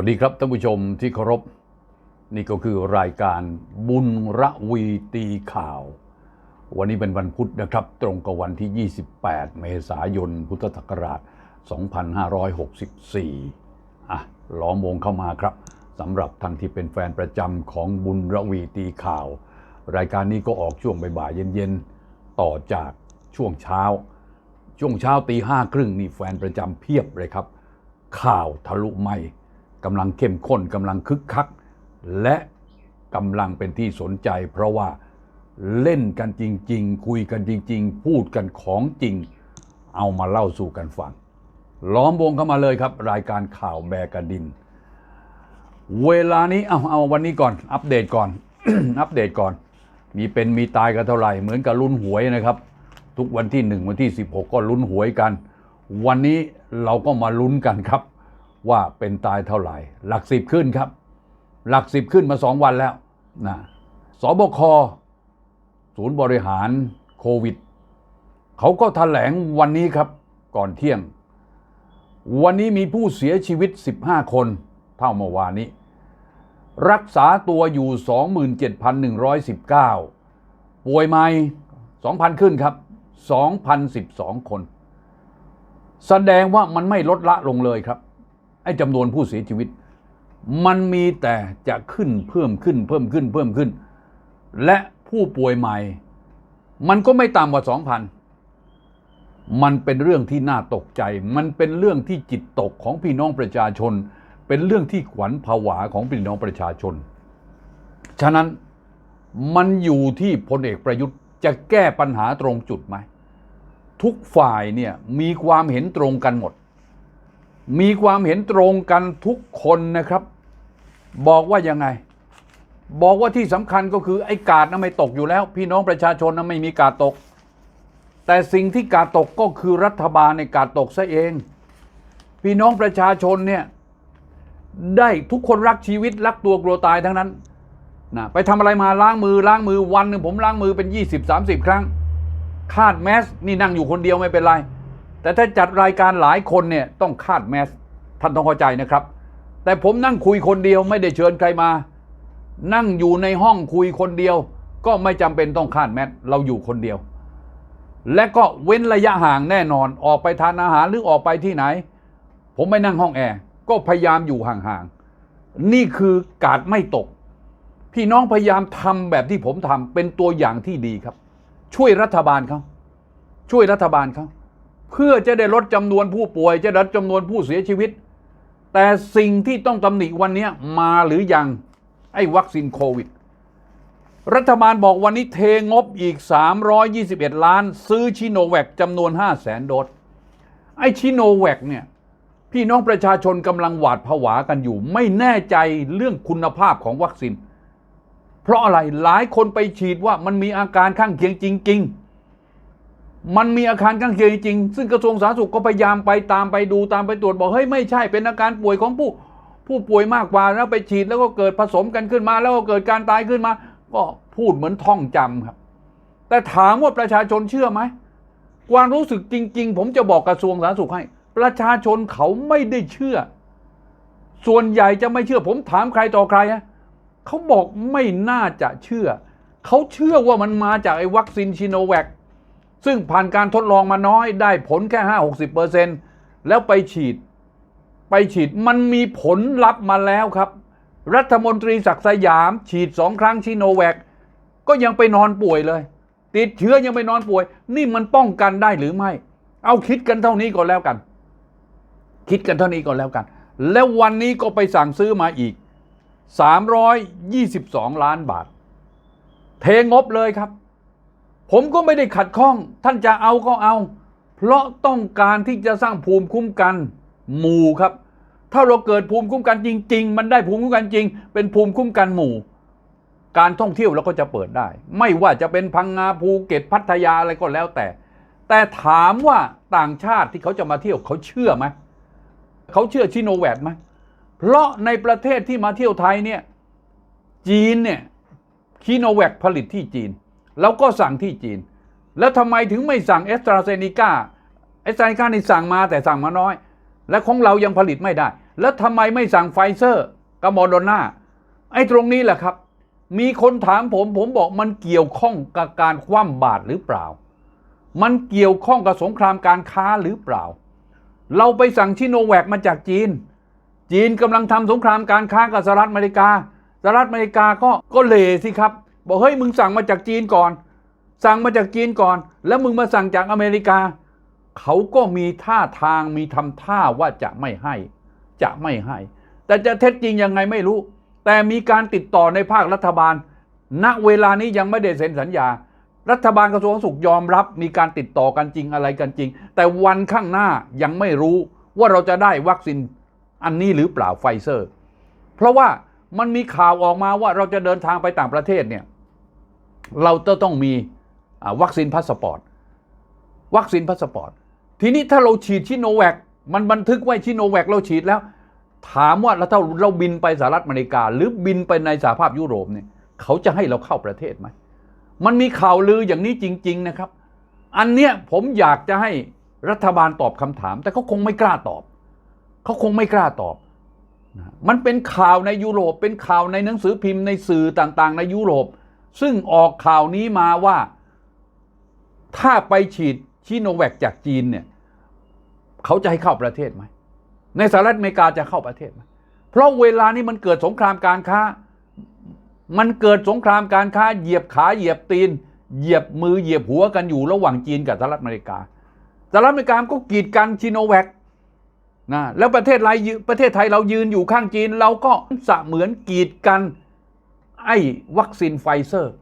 วัสดีครับท่านผู้ชมที่เคารพ นี่ก็คือรายการบุญระวีตีข่าว วันนี้เป็นวันพุธนะครับ ตรงกับวันที่ 28 เมษายน พุทธศักราช 2564 อะล้อมวงเข้ามาครับสำหรับท่านที่เป็นแฟนประจำของบุญระวีตีข่าว รายการนี้ก็ออกช่วงบ่ายเย็นๆ ต่อจากช่วงเช้า ช่วงเช้าตีห้าครึ่งนี่แฟนประจำเพียบเลยครับ ข่าวทะลุไหม กำลังเข้มข้นกำลังคึกคัก และกำลังเป็นที่สนใจ เพราะว่าเล่นกันจริง ๆ คุยกันจริง ๆ พูดกันของจริง เอามาเล่าสู่กันฟัง ล้อมวงเข้ามาเลยครับ รายการข่าวแบกระดิน เวลานี้เอาเอาวันนี้ก่อน อัปเดตก่อน อัปเดตก่อน มีเป็นมีตายกันเท่าไหร่ เหมือนกับลุ้นหวยนะครับ ทุกวันที่หนึ่งวันที่ 16 ก็ลุ้นหวยกัน วันนี้เราก็มาลุ้นกันครับ ว่าเป็นตายเท่าไหร่ หลักสิบขึ้นครับ หลักสิบขึ้นมาสองวันแล้วนะสบคศูนย์บริหารโควิด เขาก็แถลงวันนี้ครับก่อนเที่ยง วันนี้มีผู้เสียชีวิต 15 คน เท่าเมื่อวานนี้ รักษาตัวอยู่ 27,119 ป่วยใหม่ 2,000 ขึ้นครับ 2,012 คน แสดงว่ามันไม่ลดละลงเลยครับ อ้จำนวนผู้เสียชีวิต มันมีแต่จะขึ้นเพิ่มขึ้นเพิ่มขึ้นเพิ่มขึ้น และผู้ป่วยใหม่ มันก็ไม่ต่ำกว่า2,000มันเป็นเรื่องที่น่าตกใจ มันเป็นเรื่องที่จิตตกของพี่น้องประชาชน เป็นเรื่องที่ขวัญผวาของพี่น้องประชาชน ฉะนั้นมันอยู่ที่พลเอกประยุทธ์จะแก้ปัญหาตรงจุดไหม ทุกฝ่ายเนี่ยมีความเห็นตรงกันหมด มีความเห็นตรงกันทุกคนนะครับ บอกว่ายังไง บอกว่าที่สำคัญก็คือไอ้กาดนั้นไม่ตกอยู่แล้ว พี่น้องประชาชนนั้นไม่มีกาดตก แต่สิ่งที่กาดตกก็คือรัฐบาลในกาดตกซะเอง พี่น้องประชาชนเนี่ยได้ทุกคนรักชีวิตรักตัวกลัวตายทั้งนั้นนะไปทำอะไรมาล้างมือล้างมือวันหนึ่งผมล้างมือเป็น 20-30 ครั้งคาดแมสนี่นั่งอยู่คนเดียวไม่เป็นไร แต่ถ้าจัดรายการหลายคนเนี่ยต้องคาดแมสท่านต้องเข้าใจนะครับ แต่ผมนั่งคุยคนเดียวไม่ได้เชิญใครมา นั่งอยู่ในห้องคุยคนเดียว ก็ไม่จำเป็นต้องคาดแมสเราอยู่คนเดียว และก็เว้นระยะห่างแน่นอนออกไปทานอาหารหรือออกไปที่ไหน ผมไม่นั่งห้องแอร์ก็พยายามอยู่ห่างๆนี่คือกาดไม่ตก พี่น้องพยายามทำแบบที่ผมทำเป็นตัวอย่างที่ดีครับ ช่วยรัฐบาลเขาช่วยรัฐบาลเขา เพื่อจะได้ลดจำนวนผู้ป่วย จะลดจำนวนผู้เสียชีวิต แต่สิ่งที่ต้องตำหนิวันนี้มาหรือยังไอ้วัคซีนโควิด รัฐบาลบอกวันนี้เทงบอีก 321 ล้าน ซื้อชิโนแวคจำนวน 5 0 0แสนโดสไอ้ชิโนแวคเนี่ยพี่น้องประชาชนกำลังหวาดผวากันอยู่ ไม่แน่ใจเรื่องคุณภาพของวัคซีนเพราะอะไรหลายคนไปฉีดว่ามันมีอาการข้างเคียงจริง ๆ มันมีอาการข้างเคียงจริง ซึ่งกระทรวงสาธารณสุขก็พยายามไปตามไปดูตามไปตรวจบอกเฮ้ยไม่ใช่เป็นอาการป่วยของผู้ ผู้ป่วยมากกว่าแล้วไปฉีดแล้วก็เกิดผสมกันขึ้นมา แล้วก็เกิดการตายขึ้นมา ก็พูดเหมือนท่องจำครับ แต่ถามว่าประชาชนเชื่อไหมความรู้สึกจริง ๆ ผมจะบอกกระทรวงสาธารณสุขให้ ประชาชนเขาไม่ได้เชื่อ ส่วนใหญ่จะไม่เชื่อ ผมถามใครต่อใครฮะเขาบอกไม่น่าจะเชื่อ เขาเชื่อว่ามันมาจากไอ้วัคซีนชิโนแวค ซึ่งผ่านการทดลองมาน้อยได้ผลแค่ห้าหกสิบเปอร์เซ็นแล้วไปฉีด ไปฉีดมันมีผลลัพธ์มาแล้วครับ รัฐมนตรีศักสยาม ฉีดสองครั้งชิโนแวคก็ยังไปนอนป่วยเลย ติดเชื้อยังไปนอนป่วย นี่มันป้องกันได้หรือไม่ เอาคิดกันเท่านี้ก่อนแล้วกัน คิดกันเท่านี้ก่อนแล้วกัน แล้ววันนี้ก็ไปสั่งซื้อมาอีก 322 ล้านบาท เทงบเลยครับ ผมก็ไม่ได้ขัดข้อง ท่านจะเอาก็เอา เพราะต้องการที่จะสร้างภูมิคุ้มกันหมู่ครับ ถ้าเราเกิดภูมิคุ้มกันจริง ๆ มันได้ภูมิคุ้มกันจริง เป็นภูมิคุ้มกันหมู่ การท่องเที่ยวเราก็จะเปิดได้ ไม่ว่าจะเป็นพังงาภูเก็ตพัทยาอะไรก็แล้วแต่ แต่ถามว่าต่างชาติที่เขาจะมาเที่ยวเขาเชื่อไหมเขาเชื่อชิโนแวคไหมเพราะในประเทศที่มาเที่ยวไทยเนี่ยจีนเนี่ยชิโนแวคผลิตที่จีน แล้วก็สั่งที่จีน แล้วทำไมถึงไม่สั่งเอสตราเซเนกาเอสตราเซเนกานี่สั่งมาแต่สั่งมาน้อย และของเรายังผลิตไม่ได้ แล้วทำไมไม่สั่งไฟเซอร์กับโมโดอร์นาไอ้ตรงนี้แหละครับ มีคนถามผมผมบอกมันเกี่ยวข้องกับการคว่ำบาตรหรือเปล่า มันเกี่ยวข้องกับสงครามการค้าหรือเปล่า เราไปสั่งชิโนแวคมาจากจีน จีนกำลังทำสงครามการค้ากับสหรัฐอเมริกาสหรัฐอเมริกาก็ก็เลสิครับ บอกเฮ้ยมึงสั่งมาจากจีนก่อน สั่งมาจากจีนก่อน แล้วมึงมาสั่งจากอเมริกา เขาก็มีท่าทางมีทำท่าว่าจะไม่ให้ จะไม่ให้ แต่จะเท็จจริงยังไงไม่รู้ แต่มีการติดต่อในภาครัฐบาล ณเวลานี้ยังไม่ได้เซ็นสัญญา รัฐบาลกระทรวงสาธารณสุขยอมรับ มีการติดต่อกันจริงอะไรกันจริง แต่วันข้างหน้ายังไม่รู้ว่าเราจะได้วัคซีนอันนี้หรือเปล่าไฟเซอร์ เพราะว่ามันมีข่าวออกมาว่าเราจะเดินทางไปต่างประเทศเนี่ย เราต้องมีวัคซีนพาสปอร์ตวัคซีนพาสปอร์ตทีนี้ถ้าเราฉีดชิโนแวคมันบันทึกไว้ชิโนแวคเราฉีดแล้ว ถามว่าแล้วถ้าเราบินไปสหรัฐอเมริกา หรือบินไปในสหภาพยุโรปเนี่ยเขาจะให้เราเข้าประเทศไหมมันมีข่าวลืออย่างนี้จริง ๆนะครับ อันเนี้ยผมอยากจะให้รัฐบาลตอบคำถาม แต่เขาคงไม่กล้าตอบเขาคงไม่กล้าตอบมันเป็นข่าวในยุโรป เป็นข่าวในหนังสือพิมพ์ในสื่อต่างๆ ในยุโรป ซึ่งออกข่าวนี้มาว่า ถ้าไปฉีดชิโนแวคจากจีนเนี่ยเขาจะให้เข้าประเทศไหม ในสหรัฐอเมริกาจะเข้าประเทศไหม เพราะเวลานี้มันเกิดสงครามการค้า มันเกิดสงครามการค้า เหยียบขาเหยียบตีน เหยียบมือเหยียบหัวกันอยู่ระหว่างจีนกับสหรัฐอเมริกาสหรัฐอเมริกาก็กีดกันชิโนแวคนะแล้วประเทศไรยืประเทศไทยเรายืนอยู่ข้างจีน เราก็สะเหมือนกีดกัน ไอ้วัคซีนไฟเซอร์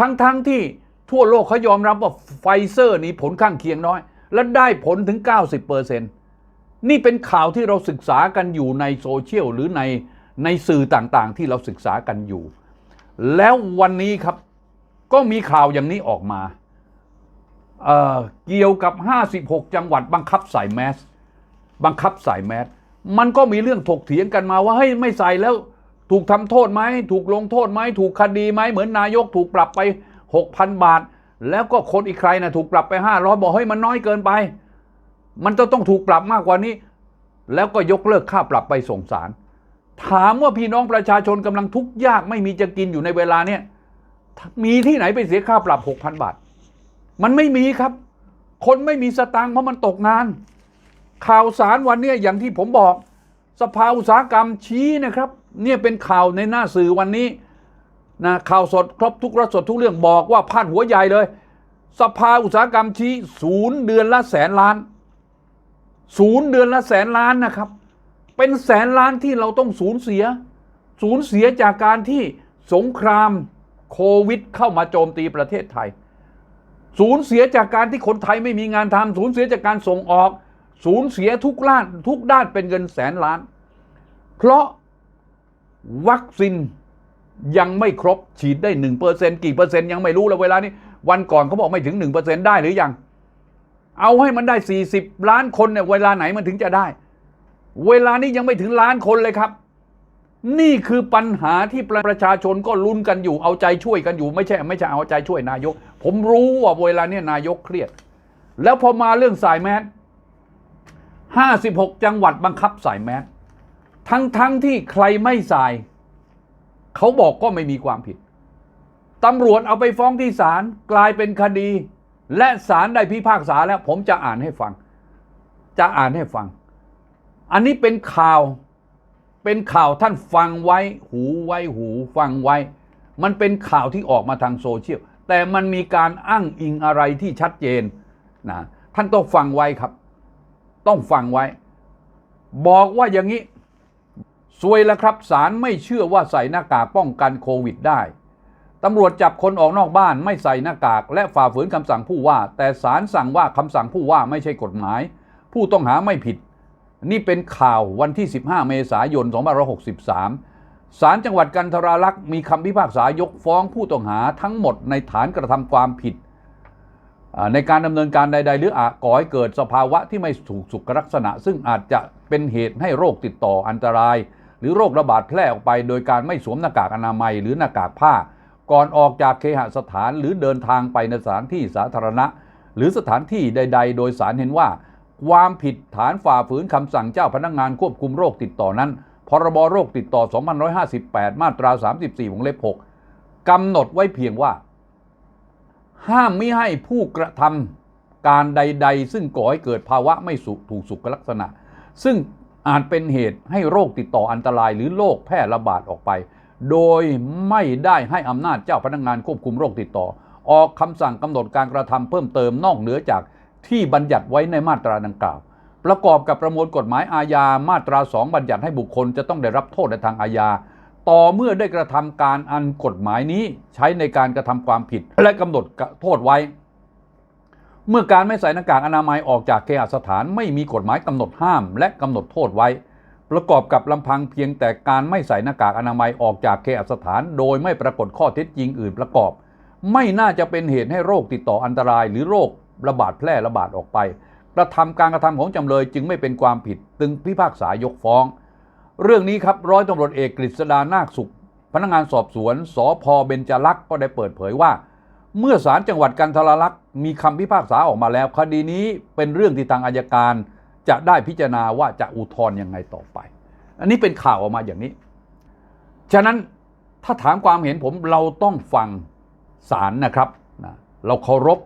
ทั้งๆทที่ทั่วโลกเขายอมรับว่าไฟเซอร์นี้ผลข้างเคียงน้อย และได้ผลถึง 90%นี่เป็นข่าวที่เราศึกษากันอยู่ในโซเชียลหรือในในสื่อต่างๆ ที่เราศึกษากันอยู่ แล้ววันนี้ครับก็มีข่าวอย่างนี้ออกมาเเกี่ยวกับ 56 จังหวัดบังคับใส่แมส บังคับใส่แมส มันก็มีเรื่องถกเถียงกันมาว่าเฮ้ยไม่ใส่แล้ว ถูกทำโทษไหมถูกลงโทษไหมถูกคดีไหมเหมือนนายกถูกปรับไป 6,000 บาท แล้วก็คนอีกใครนะถูกปรับไป500บอกเฮ้ยมันน้อยเกินไป มันจะต้องถูกปรับมากกว่านี้ แล้วก็ยกเลิกค่าปรับไปส่งสาร ถามว่าพี่น้องประชาชนกำลังทุกข์ยากไม่มีจะกินอยู่ในเวลาเนี้ยมีที่ไหนไปเสียค่าปรับ6,000บาท มันไม่มีครับ คนไม่มีสตางค์เพราะมันตกงาน ข่าวสารวันนี้อย่างที่ผมบอก สภาอุตสาหกรรมชี้นะครับ เนี่ยเป็นข่าวในหน้าสื่อวันนี้นะข่าวสดครบทุกรสสดทุกเรื่องบอกว่าพาดหัวใหญ่เลย สภาอุตสาหกรรมชี้ศูนย์เดือนละแสนล้านศูนย์เดือนละแสนล้านนะครับ เป็นแสนล้านที่เราต้องสูญเสีย สูญเสียจากการที่สงครามโควิด เข้ามาโจมตีประเทศไทย สูญเสียจากการที่คนไทยไม่มีงานทำสูญเสียจากการส่งออก สูญเสียทุกด้านทุกด้านเป็นเงินแสนล้าน เพราะ วัคซีนยังไม่ครบฉีดได้หนึ่งเปอร์เซ็นกี่เปอร์เซ็นต์ยังไม่รู้แล้วเวลานี้ วันก่อนเขาบอกไม่ถึงหนึ่งเปอร์เซ็นได้หรือยัง เอาให้มันได้สี่สิบล้านคนเนี่ยเวลาไหนมันถึงจะได้ เวลานี้ยังไม่ถึงล้านคนเลยครับ นี่คือปัญหาที่ประชาชนก็ลุ้นกันอยู่เอาใจช่วยกันอยู่ ไม่ใช่ไม่ใช่เอาใจช่วยนายก ผมรู้ว่าเวลาเนี้นายกเครียด แล้วพอมาเรื่องสายแมสห้าสิบหกจังหวัดบังคับสายแมส ทั้งทั้งที่ใครไม่ใส่เขาบอกก็ไม่มีความผิดตำรวจเอาไปฟ้องที่ศาลกลายเป็นคดี และศาลได้พิพากษาแล้ว ผมจะอ่านให้ฟัง จะอ่านให้ฟัง อันนี้เป็นข่าวเป็นข่าวท่านฟังไว้ หูไว้หูฟังไว้ มันเป็นข่าวที่ออกมาทางโซเชียลแต่มันมีการอ้างอิงอะไรที่ชัดเจนนะท่านต้องฟังไว้ครับ ต้องฟังไว้ บอกว่าอย่างนี้ ซวยแล้วครับศาลไม่เชื่อว่าใส่หน้ากากป้องกันโควิดได้ตำรวจจับคนออกนอกบ้านไม่ใส่หน้ากาก และฝ่าฝืนคำสั่งผู้ว่า แต่ศาลสั่งว่าคำสั่งผู้ว่าไม่ใช่กฎหมาย ผู้ต้องหาไม่ผิด นี่เป็นข่าววันที่ 15 เมษายน 2563 ศาลจังหวัดกันทราลักษ์มีคำพิพากษายกฟ้องผู้ต้องหาทั้งหมดในฐานกระทำความผิด ในการดำเนินการใด ๆ หรืออาจก่อให้เกิดสภาวะที่ไม่ถูกสุขลักษณะ ซึ่งอาจจะเป็นเหตุให้โรคติดต่ออันตราย รือโรคระบาดแพร่ออกไป โดยการไม่สวมหน้ากากอนามัยหรือหน้ากากผ้า ก่อนออกจากเคหสถานหรือเดินทางไปในสถานที่สาธารณะ หรือสถานที่ใด ๆ โดยสารเห็นว่า ความผิดฐานฝ่าฝืนคำสั่งเจ้าพนักงานควบคุมโรคติดต่อนั้น พรบโรคติดต่อ 2558 มาตรา 34 วงเล็บ 6กำหนดไว้เพียงว่า ห้ามไมิให้ผู้กระทำการใด ๆ ซึ่งก่อให้เกิดภาวะไม่สุถูกสุขลักษณะ ซึ่ง อาจเป็นเหตุให้โรคติดต่ออันตรายหรือโรคแพร่ระบาดออกไป โดยไม่ได้ให้อำนาจเจ้าพนักงานควบคุมโรคติดต่อ ออกคำสั่งกำหนดการกระทำเพิ่มเติมนอกเหนือจากที่บัญญัติไว้ในมาตราดังกล่าว ประกอบกับประมวลกฎหมายอาญามาตรา2บัญญัติให้บุคคลจะต้องได้รับโทษในทางอาญา ต่อเมื่อได้กระทำการอันกฎหมายนี้ใช้ในการกระทำความผิด และกำหนดโทษไว้ เมื่อการไม่ใส่หน้ากากอนามัยออกจากเคหสถานไม่มีกฎหมายกำหนดห้าม และกำหนดโทษไว้ ประกอบกับลำพังเพียงแต่การไม่ใส่หน้ากากอนามัยออกจากเคหสถาน โดยไม่ปรากฏข้อเท็จจริงอื่นประกอบ ไม่น่าจะเป็นเหตุให้โรคติดต่ออันตราย หรือโรคระบาดแพร่ระบาดออกไปกระทำการกระทำของจำเลยจึงไม่เป็นความผิดตึงพิพากษายกฟ้อง เรื่องนี้ครับร้อยตำรวจเอกกฤษดานาคสุข พนักงานสอบสวนสพเบญจลักษ์ก็ได้เปิดเผยว่า เมื่อศาลจังหวัดกันทรลักษณ์มีคำพิพากษาออกมาแล้ว คดีนี้เป็นเรื่องที่ทางอายการ จะได้พิจารณาว่าจะอุทธรณ์ยังไงต่อไป อันนี้เป็นข่าวออกมาอย่างนี้ ฉะนั้นถ้าถามความเห็นผมเราต้องฟังศาลนะครับนะเราเคารพ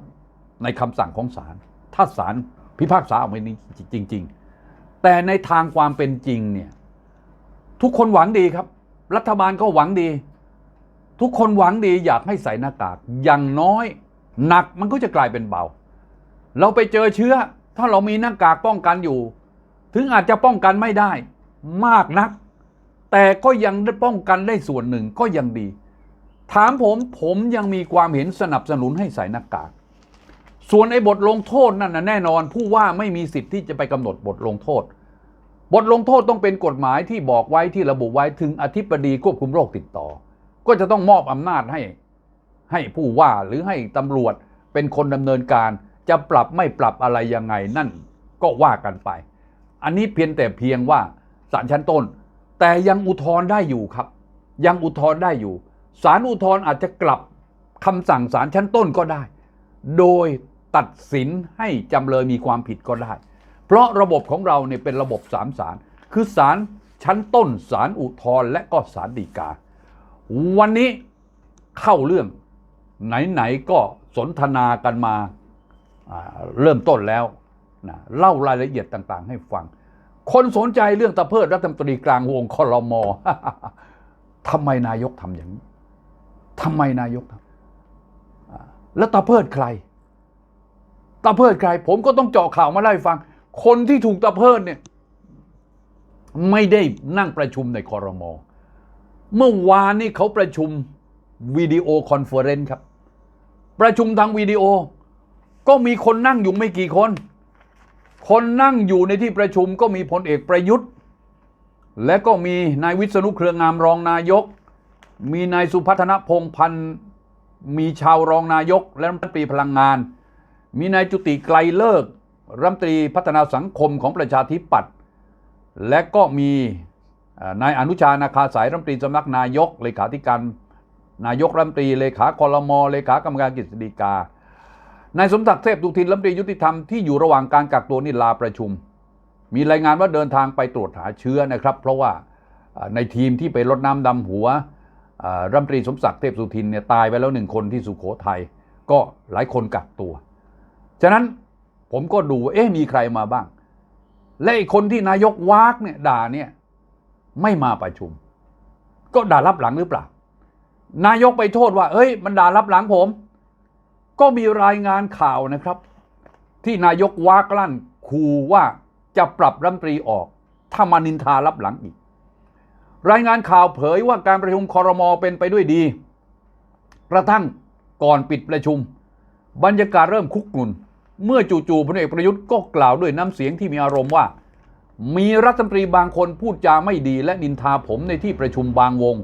ในคำสั่งของศาลถ้าศาลพิพากษาออกมานี้จริง ๆ แต่ในทางความเป็นจริงเนี่ยทุกคนหวังดีครับ รัฐบาลก็หวังดี ทุกคนหวังดีอยากให้ใส่หน้ากากอย่างน้อย หนักมันก็จะกลายเป็นเบา เราไปเจอเชื้อ ถ้าเรามีหน้ากากป้องกันอยู่ ถึงอาจจะป้องกันไม่ได้ มากนัก แต่ก็ยังได้ป้องกันได้ส่วนหนึ่งก็ยังดี ถามผมผมยังมีความเห็นสนับสนุนให้ใส่หน้ากาก ส่วนไอ้บทลงโทษนั่นนะแน่นอน ผู้ว่าไม่มีสิทธิ์ที่จะไปกำหนดบทลงโทษ บทลงโทษต้องเป็นกฎหมายที่บอกไว้ที่ระบุไว้ถึงอธิบดีควบคุมโรคติดต่อ ก็จะต้องมอบอำนาจให้ให้ผู้ว่าหรือให้ตำรวจเป็นคนดำเนินการจะปรับไม่ปรับอะไรยังไงนั่นก็ว่ากันไป อันนี้เพียงแต่เพียงว่าศาลชั้นต้น แต่ยังอุทธรณ์ได้อยู่ครับ ยังอุทธรณ์ได้อยู่ศาลอุทธรณ์อาจจะกลับคำสั่งศาลชั้นต้นก็ได้ โดยตัดสินให้จำเลยมีความผิดก็ได้ เพราะระบบของเราเนี่ยเป็นระบบสามศาลคือศาลชั้นต้นศาลอุทธรณ์และก็ศาลฎีกา วันนี้เข้าเรื่องไหน ๆ ก็สนทนากันมาเริ่มต้นแล้วนะเล่ารายละเอียดต่าง ๆ ให้ฟัง คนสนใจเรื่องตะเพิดรัฐมนตรีกลางวงคอรมอทำไมนายกทำอย่างนี้ทำไมนายกทำแล้วตะเพิดใคร ตะเพิดใคร ผมก็ต้องเจาะข่าวมาไล่ฟัง คนที่ถูกตะเพิดเนี่ย ไม่ได้นั่งประชุมในคอรมอ เมื่อวานนี้เขาประชุมวิดีโอคอนเฟอเรนซ์ครับ ประชุมทางวิดีโอ ก็มีคนนั่งอยู่ไม่กี่คน คนนั่งอยู่ในที่ประชุมก็มีพลเอกประยุทธ์ และก็มีนายวิษณุเครืองามรองนายก มีนายสุพัฒนพงพันธ์มีชาวรองนายก และรัฐมนตรีพลังงาน มีนายจุติไกลเลิกรัฐมนตรีพัฒนาสังคมของประชาธิปัตย์และก็มี นายอนุชานาคาสายรัฐมนตรีสำนักนายกเลขาธิการนายกรัฐมนตรีเลขาคอรมอเลขากรรมการกฤษฎีกานายสมศักดิ์เทพดุทินรัฐมนตรียุติธรรมที่อยู่ระหว่างการกักตัวนี่ลาประชุม มีรายงานว่าเดินทางไปตรวจหาเชื้อนะครับ เพราะว่าในทีมที่ไปรดน้ำดำหัวรัฐมนตรีสมศักดิ์เทพสุทินเนี่ยตายไปแล้วหนึ่งคนที่สุโขทัยก็หลายคนกักตัว ฉะนั้นผมก็ดูเอ๊ะมีใครมาบ้าง และไอ้คนที่นายกวากเนี่ยด่าเนี่ย ไม่มาประชุม ก็ด่ารับหลังหรือเปล่า นายกไปโทษว่า เอ้ย มันด่ารับหลังผม ก็มีรายงานข่าวนะครับ ที่นายกวากลั่นคูว่าจะปรับรัฐมนตรีออก ถ้ามานินทารับหลังอีก รายงานข่าวเผยว่าการประชุมคอรมอเป็นไปด้วยดี กระทั่งก่อนปิดประชุม บรรยากาศเริ่มคุกกรุ่น เมื่อจู่ๆพลเอกประยุทธ์ก็กล่าวด้วยน้ำเสียงที่มีอารมณ์ว่า มีรัฐมนตรีบางคนพูดจาไม่ดีและนินทาผมในที่ประชุมบางวง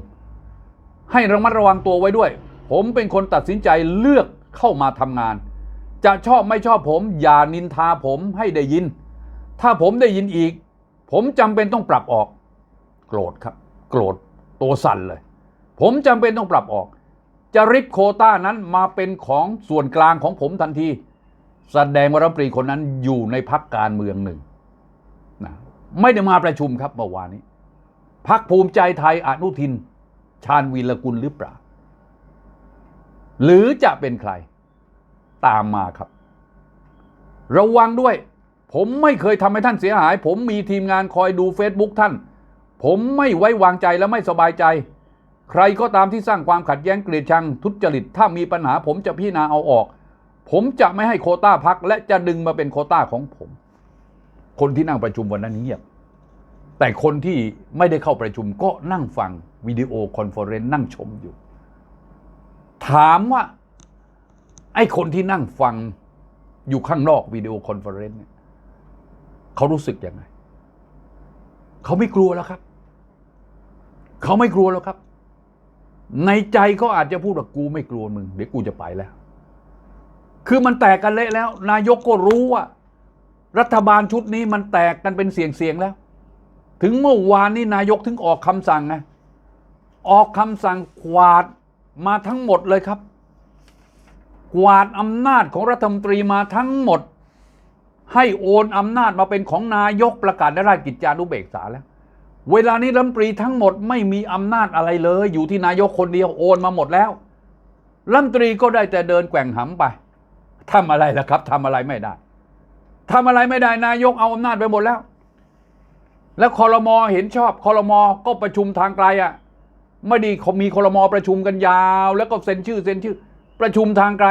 ให้ระมัดระวังตัวไว้ด้วย ผมเป็นคนตัดสินใจเลือกเข้ามาทำงาน จะชอบไม่ชอบผมอย่านินทาผมให้ได้ยิน ถ้าผมได้ยินอีก ผมจำเป็นต้องปรับออก โกรธครับ โกรธตัวสั่นเลย ผมจำเป็นต้องปรับออก จะริบโคต้านั้นมาเป็นของส่วนกลางของผมทันทีแสดงว่ารัฐมนตรีคนนั้นอยู่ในพักการเมืองหนึ่ง ไม่ได้มาประชุมครับเมื่อวานนี้พักภูมิใจไทยอนุทิน ชาญวีรกุลหรือเปล่า หรือจะเป็นใคร ตามมาครับ ระวังด้วย ผมไม่เคยทำให้ท่านเสียหาย ผมมีทีมงานคอยดู Facebook ท่าน ผมไม่ไว้วางใจและไม่สบายใจ ใครก็ตามที่สร้างความขัดแย้งเกลียดชัง ทุจริตถ้ามีปัญหา ผมจะพิจารณาเอาออก ผมจะไม่ให้โคต้าพักและจะดึงมาเป็นโคต้าของผม คนที่นั่งประชุมวันนั้นเงียบ แต่คนที่ไม่ได้เข้าประชุมก็นั่งฟังวิดีโอคอนเฟอเรนซ์นั่งชมอยู่ ถามว่า ไอ้คนที่นั่งฟังอยู่ข้างนอกวิดีโอคอนเฟอเรนซ์เนี่ยเขารู้สึกยังไง เขาไม่กลัวแล้วครับ เขาไม่กลัวแล้วครับ ในใจเขาอาจจะพูดว่ากูไม่กลัวมึง เดี๋ยวกูจะไปแล้ว คือมันแตกกันเละแล้ว นายกก็รู้ว่า รัฐบาลชุดนี้มันแตกกันเป็นเสียงๆแล้ว ถึงเมื่อวานนี้นายกถึงออกคำสั่งไงออกคำสั่งกวาดมาทั้งหมดเลยครับ กวาดอำนาจของรัฐมนตรีมาทั้งหมด ให้โอนอำนาจมาเป็นของนายกประกาศได้ราชกิจจานุเบกษาแล้ว เวลานี้รัฐมนตรีทั้งหมดไม่มีอำนาจอะไรเลย อยู่ที่นายกคนเดียวโอนมาหมดแล้วรัฐมนตรีก็ได้แต่เดินแกว่งหำไปทำอะไรล่ะครับทำอะไรไม่ได้ ทำอะไรไม่ได้นายกเอาอำนาจไปหมดแล้ว แล้วคอรมอเห็นชอบคอรมอก็ประชุมทางไกลอะไม่ดีเขามีคอรมอประชุมกันยาว แล้วก็เซ็นชื่อเซ็นชื่อ ประชุมทางไกล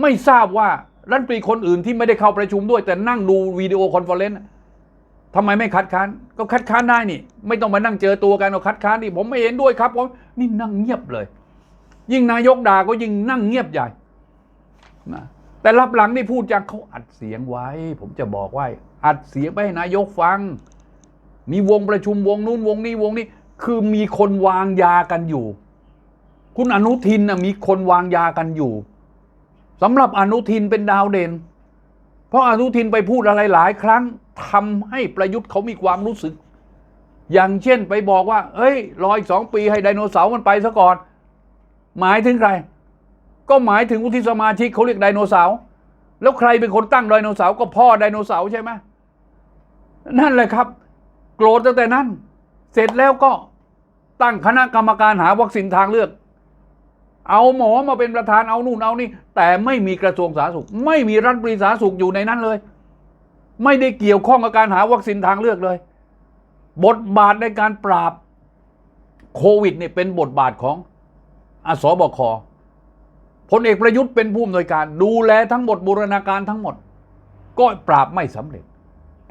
ไม่ทราบว่ารัฐมนตรีคนอื่นที่ไม่ได้เข้าประชุมด้วย แต่นั่งดูวิดีโอคอนเฟอเรนซ์ทำไมไม่คัดค้าน ก็คัดค้านได้นี่ ไม่ต้องมานั่งเจอตัวกันก็คัดค้านดิผมไม่เห็นด้วยครับผมนี่นั่งเงียบเลย ยิ่งนายกด่าก็ยิ่งนั่งเงียบใหญ่นะ แต่รับหลังนี่พูดจังเขาอัดเสียงไว้ ผมจะบอกว่า อัดเสียงไปให้นายกฟัง มีวงประชุมวงนู้นวงนี้วงนี้ คือมีคนวางยากันอยู่ คุณอนุทินนะมีคนวางยากันอยู่สำหรับอนุทินเป็นดาวเด่น เพราะอนุทินไปพูดอะไรหลายครั้งทำให้ประยุทธ์เขามีความรู้สึก อย่างเช่นไปบอกว่า เอ้ย รออีกสองปีให้ไดโนเสาร์มันไปซะก่อน หมายถึงใคร ก็หมายถึงวุฒิสมาชิกเขาเรียกไดโนเสาร์แล้วใครเป็นคนตั้งไดโนเสาร์ก็พ่อไดโนเสาร์ใช่ไหมนั่นแหละครับ โกรธตั้งแต่นั้น เสร็จแล้วก็ตั้งคณะกรรมการหาวัคซีนทางเลือก เอาหมอมาเป็นประธานเอานู่นเอานี่ แต่ไม่มีกระทรวงสาธารณสุข ไม่มีรัฐมนตรีสาธารณสุขอยู่ในนั้นเลย ไม่ได้เกี่ยวข้องกับการหาวัคซีนทางเลือกเลย บทบาทในการปราบโควิดเนี่ยเป็นบทบาทของอสบค พลเอกประยุทธ์เป็นผู้อำนวยการดูแลทั้งหมดบูรณาการทั้งหมด ก็ปราบไม่สำเร็จ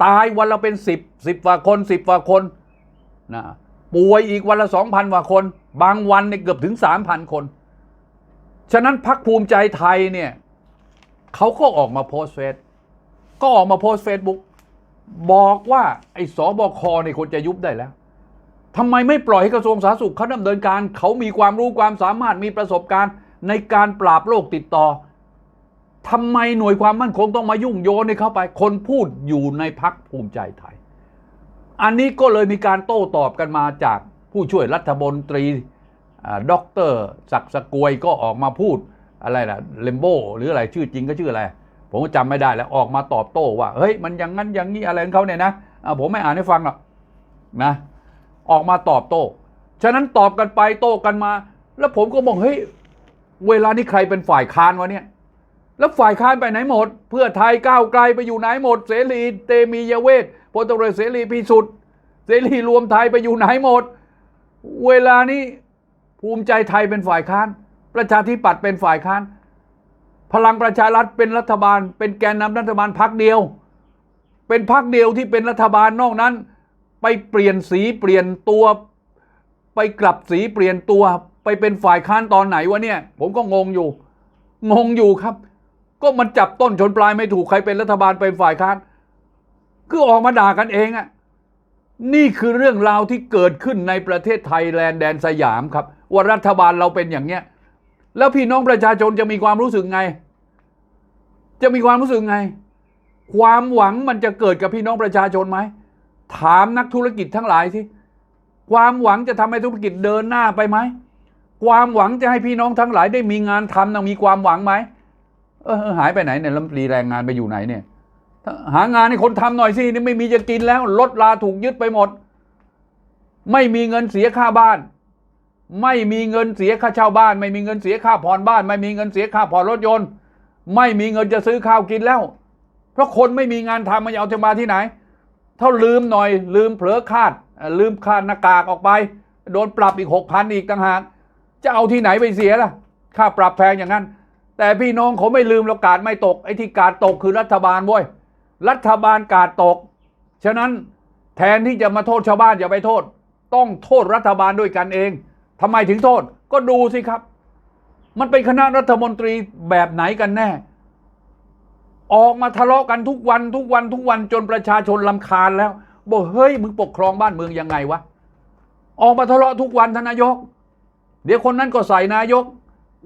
ตายวันละเป็นสิบสิบกว่าคนสิบกว่าคนนะป่วยอีกวันละสองพันกว่าคน บางวันเนี่ยเกือบถึงสามพันคน ฉะนั้นพักภูมิใจไทยเนี่ยเขาก็ออกมาโพสเฟซก็ออกมาโพสเฟซบุ๊กบอกว่าไอ้สบคเนี่ยควรจะยุบได้แล้วทำไมไม่ปล่อยให้กระทรวงสาธารณสุขเขาดำเนินการ เขามีความรู้ความสามารถมีประสบการณ์ ในการปราบโรคติดต่อทำไมหน่วยความมั่นคงต้องมายุ่งโยนให้เข้าไป คนพูดอยู่ในพักภูมิใจไทย อันนี้ก็เลยมีการโต้ตอบกันมาจากผู้ช่วยรัฐมนตรีด็อกเตอร์ศักสกวยก็ออกมาพูดอะไรล่ะเลมโบหรืออะไรชื่อจริงก็ชื่ออะไร ผมก็จำไม่ได้แล้วออกมาตอบโต้ว่า เฮ้ยมันอย่างนั้นอย่างนี้อะไรของเขาเนี่ยนะอะผมไม่อ่านให้ฟังหรอกนะออกมาตอบโต้ ฉะนั้นตอบกันไปโต้กันมา แล้วผมก็บอกเฮ้ย เวลานี้ใครเป็นฝ่ายค้านวะเนี่ย แล้วฝ่ายค้านไปไหนหมด เพื่อไทยก้าวไกลไปอยู่ไหนหมด เสรีเตมียเวทพลตรเสรีพิสุทธิ์เสรีรวมไทยไปอยู่ไหนหมด เวลานี้ภูมิใจไทยเป็นฝ่ายค้าน ประชาธิปัตย์เป็นฝ่ายค้าน พลังประชารัฐเป็นรัฐบาล เป็นแกนนำรัฐบาลพักเดียว เป็นพักเดียวที่เป็นรัฐบาลนอกนั้น ไปเปลี่ยนสีเปลี่ยนตัว ไปกลับสีเปลี่ยนตัว ไปเป็นฝ่ายค้านตอนไหนวะเนี่ย ผมก็งงอยู่ งงอยู่ครับ ก็มันจับต้นชนปลายไม่ถูกใครเป็นรัฐบาลเป็นฝ่ายค้าน คือออกมาด่ากันเองอะนี่คือเรื่องราวที่เกิดขึ้นในประเทศไทยแลนด์แดนสยามครับ ว่ารัฐบาลเราเป็นอย่างเนี้ยแล้วพี่น้องประชาชนจะมีความรู้สึกไง จะมีความรู้สึกไง ความหวังมันจะเกิดกับพี่น้องประชาชนไหม ถามนักธุรกิจทั้งหลายสิ ความหวังจะทำให้ธุรกิจเดินหน้าไปไหม ความหวังจะให้พี่น้องทั้งหลายได้มีงานทำนะมีความหวังไหมเออหายไปไหนเนี่ยรัฐมนตรีแรงงานไปอยู่ไหนเนี่ยถาหางานให้คนทำหน่อยสินี่ไม่มีจะกินแล้วรถลาถูกยึดไปหมด ไม่มีเงินเสียค่าบ้าน ไม่มีเงินเสียค่าเช่าบ้าน ไม่มีเงินเสียค่าผ่อนบ้าน ไม่มีเงินเสียค่าผ่อนรถยนต์ ไม่มีเงินจะซื้อข้าวกินแล้ว เพราะคนไม่มีงานทำมันจะเอาจะมาที่ไหนถ้าลืมหน่อย ลืมเผลอคาด ลืมคาดหน้ากากออกไป โดนปรับอีกหกพันอีกต่างหาก จะเอาที่ไหนไปเสียล่ะ ค่าปรับแพงอย่างนั้น แต่พี่น้องเขาไม่ลืมแล้วกาดไม่ตก ไอ้ที่กาดตกคือรัฐบาลเว้ย รัฐบาลกาดตก ฉะนั้นแทนที่จะมาโทษชาวบ้านอย่าไปโทษ ต้องโทษรัฐบาลด้วยกันเองทำไมถึงโทษ ก็ดูสิครับ มันเป็นคณะรัฐมนตรีแบบไหนกันแน่ ออกมาทะเลาะกันทุกวันทุกวันทุกวันจนประชาชนลำคาญแล้วบอกเฮ้ยมึงปกครองบ้านเมืองยังไงวะ ออกมาทะเลาะทุกวันทนายก เดี๋ยวคนนั้นก็ใส่นายก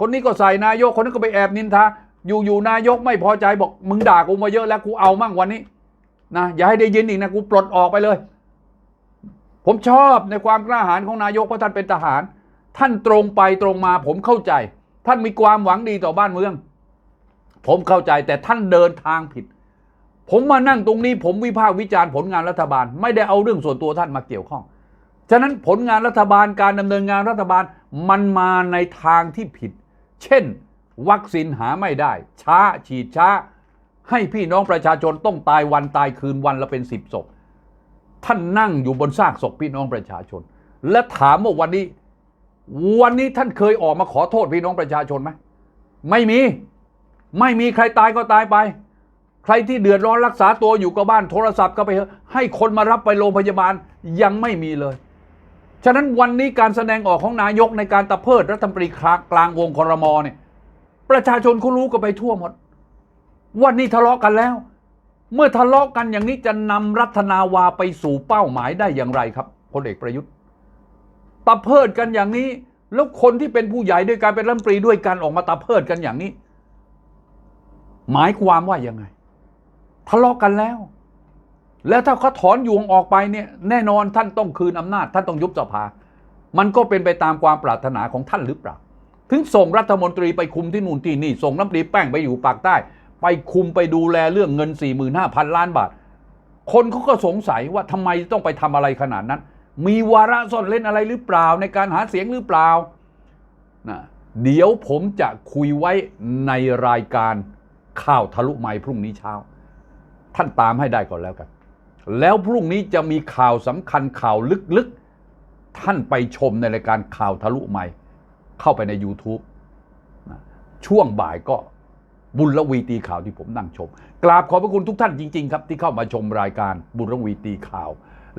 คนนี้ก็ใส่นายก คนนั้นก็ไปแอบนินทา อยู่อยู่นายกไม่พอใจบอกมึงด่ากูมาเยอะแล้วกูเอามั่งวันนี้นะอย่าให้ได้ยินอีกนะกูปลดออกไปเลย ผมชอบในความกล้าหาญของนายกเพราะท่านเป็นทหาร ท่านตรงไปตรงมาผมเข้าใจ ท่านมีความหวังดีต่อบ้านเมือง ผมเข้าใจแต่ท่านเดินทางผิด ผมมานั่งตรงนี้ ผมวิพากษ์วิจารณ์ผลงานรัฐบาล ไม่ได้เอาเรื่องส่วนตัวท่านมาเกี่ยวข้อง ฉะนั้นผลงานรัฐบาลการดำเนินงานรัฐบาล มันมาในทางที่ผิด เช่น วัคซีนหาไม่ได้ ช้าฉีดช้า ให้พี่น้องประชาชนต้องตายวันตายคืนวันละเป็นสิบศพ ท่านนั่งอยู่บนซากศพพี่น้องประชาชน และถามว่าวันนี้ วันนี้ท่านเคยออกมาขอโทษพี่น้องประชาชนไหมไม่มี ไม่มีใครตายก็ตายไป ใครที่เดือดร้อนรักษาตัวอยู่กับบ้านโทรศัพท์ก็ไปให้คนมารับไปโรงพยาบาลยังไม่มีเลย ฉะนั้นวันนี้การแสดงออกของนายกในการตะเพิดรัฐมนตรีกลางวงคอรมอเนี่ยประชาชนเขารู้กันไปทั่วหมด วันนี้ทะเลาะกันแล้ว เมื่อทะเลาะกันอย่างนี้จะนำรัฐนาวาไปสู่เป้าหมายได้อย่างไรครับพลเอกประยุทธ์ตะเพิดกันอย่างนี้ แล้วคนที่เป็นผู้ใหญ่ด้วยการเป็นรัฐมนตรีด้วยกันออกมาตะเพิดกันอย่างนี้ หมายความว่ายังไง ทะเลาะกันแล้ว แล้วถ้าเขาถอนยวงออกไปเนี่ยแน่นอนท่านต้องคืนอำนาจ ท่านต้องยุบสภา มันก็เป็นไปตามความปรารถนาของท่านหรือเปล่า ถึงส่งรัฐมนตรีไปคุมที่นู่นที่นี่ ส่งน้ำตรีแป้งไปอยู่ปากใต้ ไปคุมไปดูแลเรื่องเงิน 45,000 ล้านบาท คนเขาก็สงสัยว่าทำไมต้องไปทำอะไรขนาดนั้น มีวาระซ่อนเล่นอะไรหรือเปล่าในการหาเสียงหรือเปล่านะเดี๋ยวผมจะคุยไว้ในรายการข่าวทะลุไม้พรุ่งนี้เช้า ท่านตามให้ได้ก่อนแล้วกัน แล้วพรุ่งนี้จะมีข่าวสำคัญข่าวลึกๆ ท่านไปชมในรายการข่าวทะลุไม้เข้าไปใน YouTube ช่วงบ่ายก็บุญละวีตีข่าวที่ผมนั่งชม กราบขอบพระคุณทุกท่านจริง ๆ ครับ ที่เข้ามาชมรายการบุญละวีตีข่าว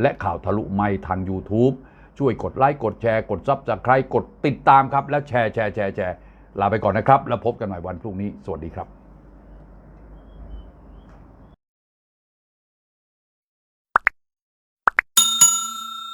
และข่าวทะลุไม้ทาง YouTube ช่วยกดไลค์กดแชร์ กดซับสไครต์กดติดตามครับ และแชร์แชร์แชร์แชร์ลาไปก่อนนะครับ แล้วพบกันใหม่วันพรุ่งนี้ สวัสดีครับ